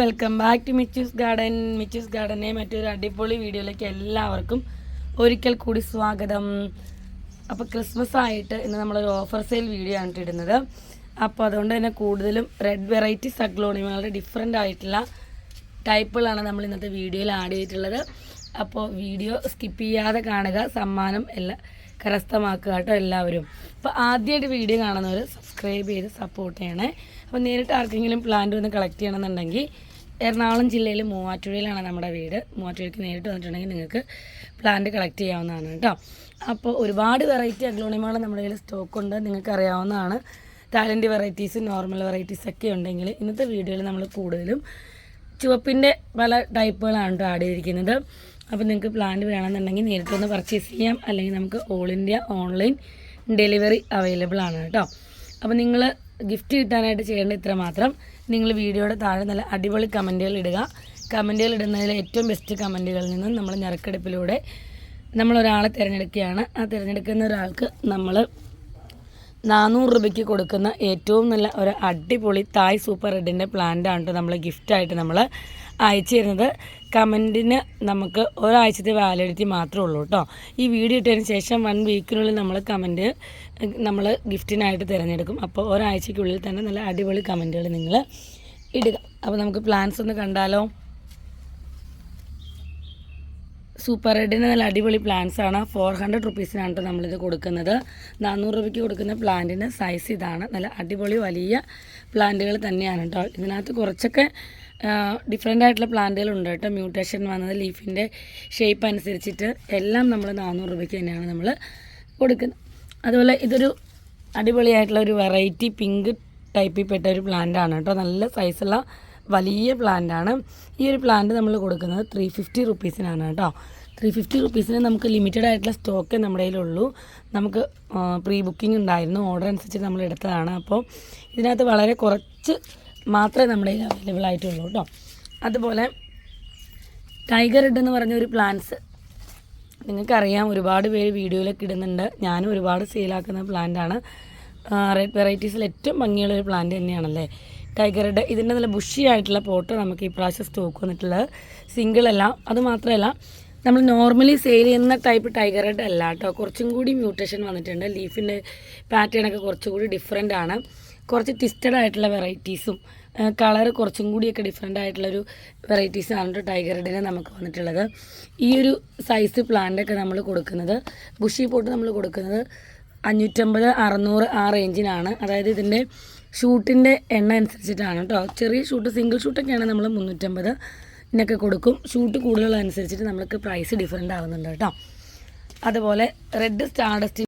Welcome back to Michus garden Michus ഗാർഡനെ മറ്റൊരു അടിപൊളി വീഡിയോയിലേക്ക് എല്ലാവർക്കും ഒരിക്കൽ കൂടി സ്വാഗതം. അപ്പോൾ ക്രിസ്മസ് ആയിട്ട് ഇന്ന് നമ്മളൊരു ഓഫർ സെയിൽ വീഡിയോ ആണ് ഇടുന്നത്. അപ്പോൾ അതുകൊണ്ട് തന്നെ കൂടുതലും റെഡ് വെറൈറ്റി സഗ്ലോണിമകളുടെ ഡിഫറെന്റ് ആയിട്ടുള്ള ടൈപ്പുകളാണ് നമ്മൾ ഇന്നത്തെ വീഡിയോയിൽ ആഡ് ചെയ്തിട്ടുള്ളത്. അപ്പോൾ വീഡിയോ സ്കിപ്പ് ചെയ്യാതെ കാണുക സമ്മാനം എല്ലാം കരസ്ഥമാക്കുക കേട്ടോ എല്ലാവരും. അപ്പോൾ ആദ്യമായിട്ട് വീഡിയോ കാണുന്നവർ സബ്സ്ക്രൈബ് ചെയ്ത് സപ്പോർട്ട് ചെയ്യണേ. അപ്പോൾ നേരിട്ട് ആർക്കെങ്കിലും പ്ലാന്റ് ഒന്ന് കളക്ട് ചെയ്യണമെന്നുണ്ടെങ്കിൽ എറണാകുളം ജില്ലയിൽ മൂവാറ്റുപുഴയിലാണ് നമ്മുടെ വീട്. മൂവാറ്റുപുഴയ്ക്ക് നേരിട്ട് വന്നിട്ടുണ്ടെങ്കിൽ നിങ്ങൾക്ക് പ്ലാന്റ് കളക്ട് ചെയ്യാവുന്നതാണ് കേട്ടോ. അപ്പോൾ ഒരുപാട് വെറൈറ്റി അഗ്ലോണിമകൾ നമ്മുടെ കയ്യിൽ സ്റ്റോക്ക് ഉണ്ട്. നിങ്ങൾക്ക് അറിയാവുന്നതാണ്. താലന്റ് വെറൈറ്റീസ് നോർമൽ വെറൈറ്റീസ് ഒക്കെ ഉണ്ടെങ്കിൽ ഇന്നത്തെ വീഡിയോയിൽ നമ്മൾ കൂടുതലും ചുവപ്പിന്റെ പല ടൈപ്പുകളാണ് കേട്ടോ ആഡ് ചെയ്തിരിക്കുന്നത്. അപ്പോൾ നിങ്ങൾക്ക് പ്ലാന്റ് വേണമെന്നുണ്ടെങ്കിൽ നേരിട്ട് ഒന്ന് പർച്ചേസ് ചെയ്യാം. അല്ലെങ്കിൽ നമുക്ക് all India online delivery available ആണ് കേട്ടോ. അപ്പോൾ നിങ്ങൾ ഗിഫ്റ്റ് കിട്ടാനായിട്ട് ചെയ്യേണ്ട ഇത്ര മാത്രം. നിങ്ങൾ വീഡിയോയുടെ താഴെ നല്ല അടിപൊളി കമന്റുകൾ ഇടുക. കമന്റുകൾ ഇടുന്നതിലെ ഏറ്റവും ബെസ്റ്റ് കമന്റുകളിൽ നിന്നും നമ്മൾ ഞെരക്കെടുപ്പിലൂടെ നമ്മളൊരാളെ തിരഞ്ഞെടുക്കുകയാണ്. ആ തിരഞ്ഞെടുക്കുന്ന ഒരാൾക്ക് നമ്മൾ നാനൂറ് രൂപയ്ക്ക് കൊടുക്കുന്ന ഏറ്റവും നല്ല ഒരു അടിപൊളി തായ് സൂപ്പർ റെഡിന്റെ പ്ലാന്റാണ് കേട്ടോ നമ്മൾ ഗിഫ്റ്റായിട്ട് നമ്മൾ അയച്ചു തരുന്നത്. കമന്റിന് നമുക്ക് ഒരാഴ്ചത്തെ വാലിഡിറ്റി മാത്രമേ ഉള്ളൂ കേട്ടോ ഈ വീഡിയോ ഇട്ടതിന് ശേഷം വൺ വീക്കിനുള്ളിൽ നമ്മൾ കമന്റ് നമ്മൾ ഗിഫ്റ്റിനായിട്ട് തിരഞ്ഞെടുക്കും. അപ്പോൾ ഒരാഴ്ചയ്ക്കുള്ളിൽ തന്നെ നല്ല അടിപൊളി കമന്റുകൾ നിങ്ങൾ ഇടുക. അപ്പോൾ നമുക്ക് പ്ലാൻസ് ഒന്ന് കണ്ടാലോ? സൂപ്പർ റെഡിന് നല്ല അടിപൊളി പ്ലാന്റ്സ് ആണ്. ഫോർ ഹൺഡ്രഡ് റുപ്പീസിനാണ് നമ്മളിത് കൊടുക്കുന്നത്. നാനൂറ് രൂപയ്ക്ക് കൊടുക്കുന്ന പ്ലാന്റിന്റെ സൈസ് ഇതാണ്. നല്ല അടിപൊളി വലിയ പ്ലാന്റുകൾ തന്നെയാണ് കേട്ടോ ഇതിനകത്ത് കുറച്ചൊക്കെ ഡിഫറെന്റ് ആയിട്ടുള്ള പ്ലാന്റുകൾ ഉണ്ട് കേട്ടോ മ്യൂട്ടേഷൻ വന്നത് ലീഫിന്റെ ഷേപ്പ് അനുസരിച്ചിട്ട് എല്ലാം നമ്മൾ നാനൂറ് രൂപയ്ക്ക് തന്നെയാണ് നമ്മൾ കൊടുക്കുന്നത്. അതുപോലെ ഇതൊരു അടിപൊളിയായിട്ടുള്ള ഒരു വെറൈറ്റി പിങ്ക് ടൈപ്പിൽ പെട്ട ഒരു പ്ലാന്റ് ആണ് കേട്ടോ നല്ല സൈസുള്ള വലിയ പ്ലാന്റ് ആണ് ഈ ഒരു പ്ലാന്റ് നമ്മൾ കൊടുക്കുന്നത് ത്രീ ഫിഫ്റ്റി റുപ്പീസിനാണ് കേട്ടോ. ത്രീ ഫിഫ്റ്റി റുപ്പീസിന് നമുക്ക് ലിമിറ്റഡ് ആയിട്ടുള്ള സ്റ്റോക്ക് നമ്മുടെ കയ്യിലുള്ളൂ. നമുക്ക് പ്രീ ബുക്കിംഗ് ഉണ്ടായിരുന്നു. ഓർഡർ അനുസരിച്ച് നമ്മൾ എടുത്തതാണ്. അപ്പോൾ ഇതിനകത്ത് വളരെ കുറച്ച് മാത്രമേ നമ്മുടെ കയ്യിൽ അവൈലബിൾ ആയിട്ടുള്ളൂ കേട്ടോ. അതുപോലെ ടൈഗർ ഹെഡ് എന്ന് പറഞ്ഞ ഒരു പ്ലാന്റ്സ് നിങ്ങൾക്കറിയാം ഒരുപാട് പേര് വീഡിയോയിലൊക്കെ ഇടുന്നുണ്ട്. ഞാനും ഒരുപാട് സെയിലാക്കുന്ന പ്ലാന്റാണ് റെഡ് വെറൈറ്റീസിൽ ഏറ്റവും ഭംഗിയുള്ള ഒരു പ്ലാന്റ് തന്നെയാണല്ലേ? ടൈഗർ റെഡ് ഇതിന്റെ നല്ല ബുഷി ആയിട്ടുള്ള പോട്ട് നമുക്ക് ഈ പ്രാവശ്യം സ്റ്റോക്ക് വന്നിട്ടുള്ളത് സിംഗിൾ അല്ല. അത് മാത്രമല്ല നമ്മൾ നോർമലി സെയിൽ ചെയ്യുന്ന ടൈപ്പ് ടൈഗർ റെഡ് അല്ല കേട്ടോ. കുറച്ചും കൂടി മ്യൂട്ടേഷൻ വന്നിട്ടുണ്ട്. ലീഫിന്റെ പാറ്റേൺ ഒക്കെ കുറച്ചുകൂടി ഡിഫറെന്റ് ആണ്. കുറച്ച് ട്വിസ്റ്റഡ് ആയിട്ടുള്ള വെറൈറ്റീസും കളർ കുറച്ചും കൂടിയൊക്കെ ഡിഫറെന്റ് ആയിട്ടുള്ളൊരു ആണ് കേട്ടോ ടൈഗർ റെഡിന് നമുക്ക് വന്നിട്ടുള്ളത്. ഈ ഒരു സൈസ് പ്ലാന്റൊക്കെ നമ്മൾ കൊടുക്കുന്നത് ബുഷി പോട്ട് നമ്മൾ കൊടുക്കുന്നത് അഞ്ഞൂറ്റമ്പത് അറുന്നൂറ് ആ റേഞ്ചിനാണ് അതായത് ഇതിന്റെ ഷൂട്ടിന്റെ എണ്ണ അനുസരിച്ചിട്ടാണ് കേട്ടോ ചെറിയ ഷൂട്ട് സിംഗിൾ ഷൂട്ടൊക്കെയാണ് നമ്മൾ മുന്നൂറ്റമ്പത് ഇതിനൊക്കെ കൊടുക്കും. ഷൂട്ട് കൂടുതലുള്ളതനുസരിച്ചിട്ട് നമ്മൾക്ക് പ്രൈസ് ഡിഫറെന്റ് ആവുന്നുണ്ട് കേട്ടോ അതുപോലെ റെഡ് സ്റ്റാർഡസ്റ്റ്